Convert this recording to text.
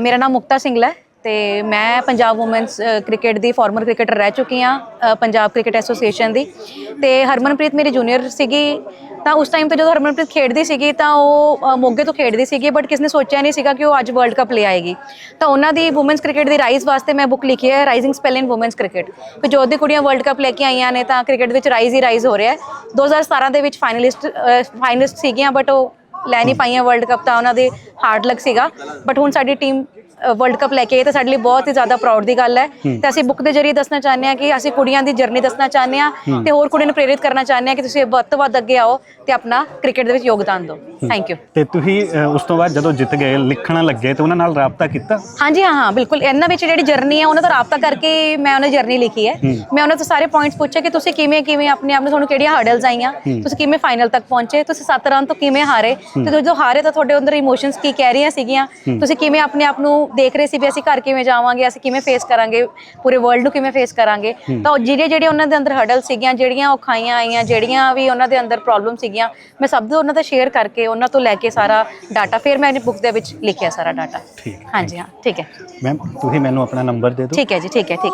ਮੇਰਾ ਨਾਮ ਮੁਕਤਾ ਸਿੰਘਲਾ ਹੈ ਤੇ ਮੈਂ ਪੰਜਾਬ ਔਮਨਸ ਕ੍ਰਿਕਟ ਦੀ ਫਾਰਮਰ ਕ੍ਰਿਕਟਰ ਰਹਿ ਚੁੱਕੀ ਹਾਂ ਪੰਜਾਬ ਕ੍ਰਿਕਟ ਐਸੋਸੀਏਸ਼ਨ ਦੀ। ਤੇ ਹਰਮਨਪ੍ਰੀਤ ਮੇਰੀ ਜੂਨੀਅਰ ਸੀਗੀ। ਤਾਂ ਉਸ ਟਾਈਮ ਤੇ ਜਦੋਂ ਹਰਮਨਪ੍ਰੀਤ ਖੇਡਦੀ ਸੀਗੀ ਤਾਂ ਉਹ ਮੋਗੇ ਤੋਂ ਖੇਡਦੀ ਸੀਗੀ ਬਟ ਕਿਸ ਨੇ ਸੋਚਿਆ ਨਹੀਂ ਸੀਗਾ ਕਿ ਉਹ ਅੱਜ ਵਰਲਡ ਕੱਪ ਲੈ ਆਏਗੀ। ਤਾਂ ਉਹਨਾਂ ਦੀ ਔਮਨਸ ਕ੍ਰਿਕਟ ਦੀ ਰਾਈਜ਼ ਵਾਸਤੇ ਮੈਂ ਬੁੱਕ ਲਿਖੀ ਹੈ rising spell in women's cricket ਕਿ ਜੋ ਦੀ ਕੁੜੀਆਂ ਵਰਲਡ ਕੱਪ ਲੈ ਕੇ ਆਈਆਂ ਨੇ ਤਾਂ ਕ੍ਰਿਕਟ ਵਿੱਚ ਰਾਈਜ਼ ਹੀ ਰਾਈਜ਼ ਹੋ ਰਿਹਾ ਹੈ। 2017 ਦੇ ਵਿੱਚ ਫਾਈਨਲਿਸਟ ਫਾਈਨਲਿਸਟ ਸੀਗੀਆਂ ਬਟ ਉਹ ਲੈ ਨਹੀਂ ਪਾਈਆਂ ਵਰਲਡ ਕੱਪ ਤਾਂ ਉਹਨਾਂ ਦੇ ਹਾਰਡ ਲੱਕ ਸੀਗਾ। ਬਟ ਹੁਣ ਸਾਡੀ ਟੀਮ ਵਰਲਡ ਕੱਪ ਲੈ ਕੇ ਆਈ ਤਾਂ ਸਾਡੇ ਲਈ ਬਹੁਤ ਹੀ ਜ਼ਿਆਦਾ ਪ੍ਰਾਊਡ ਦੀ ਗੱਲ ਹੈ। ਤੇ ਅਸੀਂ ਬੁੱਕ ਦੇ ਜ਼ਰੀਏ ਦੱਸਣਾ ਚਾਹੁੰਦੇ ਹਾਂ ਕਿ ਅਸੀਂ ਕੁੜੀਆਂ ਦੀ ਜਰਨੀ ਦੱਸਣਾ ਚਾਹੁੰਦੇ ਹਾਂ ਤੇ ਹੋਰ ਕੁੜੀਆਂ ਨੂੰ ਪ੍ਰੇਰਿਤ ਕਰਨਾ ਚਾਹੁੰਦੇ ਹਾਂ ਕਿ ਤੁਸੀਂ ਵੱਧ ਤੋਂ ਵੱਧ ਅੱਗੇ ਆਓ ਤੇ ਆਪਣਾ ਕ੍ਰਿਕਟ ਦੇ ਵਿੱਚ ਯੋਗਦਾਨ ਦਿਓ। ਥੈਂਕ ਯੂ ਤੇ ਤੁਸੀਂ ਉਸ ਤੋਂ ਬਾਅਦ ਜਦੋਂ ਜਿੱਤ ਗਏ ਲਿਖਣ ਲੱਗੇ ਤੇ ਉਹਨਾਂ ਨਾਲ ਰਾਬਤਾ ਕੀਤਾ? ਹਾਂਜੀ ਹਾਂ ਹਾਂ ਬਿਲਕੁਲ। ਇਹਨਾਂ ਵਿੱਚ ਜਿਹੜੀ ਜਰਨੀ ਹੈ ਉਹਨਾਂ ਤੋਂ ਰਾਬਤਾ ਕਰਕੇ ਮੈਂ ਉਹਨਾਂ ਦੀ ਜਰਨੀ ਲਿਖੀ ਹੈ। ਮੈਂ ਉਹਨਾਂ ਤੋਂ ਸਾਰੇ ਪੁਆਇੰਟਸ ਪੁੱਛੇ ਕਿ ਤੁਸੀਂ ਕਿਵੇਂ ਕਿਵੇਂ ਆਪਣੇ ਆਪ ਨੂੰ ਤੁਹਾਨੂੰ ਕਿਹੜੀਆਂ ਹਰਡਲਸ ਆਈਆਂ? ਤੁਸੀਂ ਕਿਵੇਂ ਫਾਈਨਲ ਤੱਕ ਪਹੁੰਚੇ? ਤੁਸੀਂ ਸੱਤ ਰਨ ਤੋਂ ਕਿਵੇਂ ਹਾਰੇ? ਤੇ ਜਦੋਂ ਹਾਰੇ ਤਾਂ ਤੁਹਾਡੇ ਅੰਦਰ ਇਮੋਸ਼ਨਸ ਕੀ ਕਹਿ ਰਹੀਆਂ ਸੀਗੀਆਂ? ਤੁਸੀਂ ਕਿਵੇਂ ਆਪਣੇ ਆਪ ਨੂੰ ਦੇਖ ਰਹੇ ਸੀ ਵੀ ਅਸੀਂ ਘਰ ਕਿਵੇਂ ਜਾਵਾਂਗੇ ਅਸੀਂ ਕਿਵੇਂ ਫੇਸ ਕਰਾਂਗੇ ਪੂਰੇ ਵਰਲਡ ਨੂੰ ਕਿਵੇਂ ਫੇਸ ਕਰਾਂਗੇ। ਤਾਂ ਉਹ ਜਿਹੜੇ ਜਿਹੜੇ ਉਹਨਾਂ ਦੇ ਅੰਦਰ ਹਰਡਲ ਸੀਗੀਆਂ ਜਿਹੜੀਆਂ ਔਖਾਈਆਂ ਆਈਆਂ ਜਿਹੜੀਆਂ ਵੀ ਉਹਨਾਂ ਦੇ ਅੰਦਰ ਪ੍ਰੋਬਲਮ ਸੀਗੀਆਂ ਮੈਂ ਸਭ ਤੋਂ ਉਹਨਾਂ ਦਾ ਸ਼ੇਅਰ ਕਰਕੇ ਉਹਨਾਂ ਤੋਂ ਲੈ ਕੇ ਸਾਰਾ ਡਾਟਾ ਫਿਰ ਮੈਂ ਆਪਣੀ ਬੁੱਕ ਦੇ ਵਿੱਚ ਲਿਖਿਆ ਸਾਰਾ ਡਾਟਾ ਠੀਕ ਹਾਂਜੀ ਹਾਂ ਠੀਕ ਹੈ। ਮੈਮ ਤੁਸੀਂ ਮੈਨੂੰ ਆਪਣਾ ਨੰਬਰ ਦੇ ਦਿਓ। ਠੀਕ ਹੈ ਜੀ ਠੀਕ ਹੈ ਠੀਕ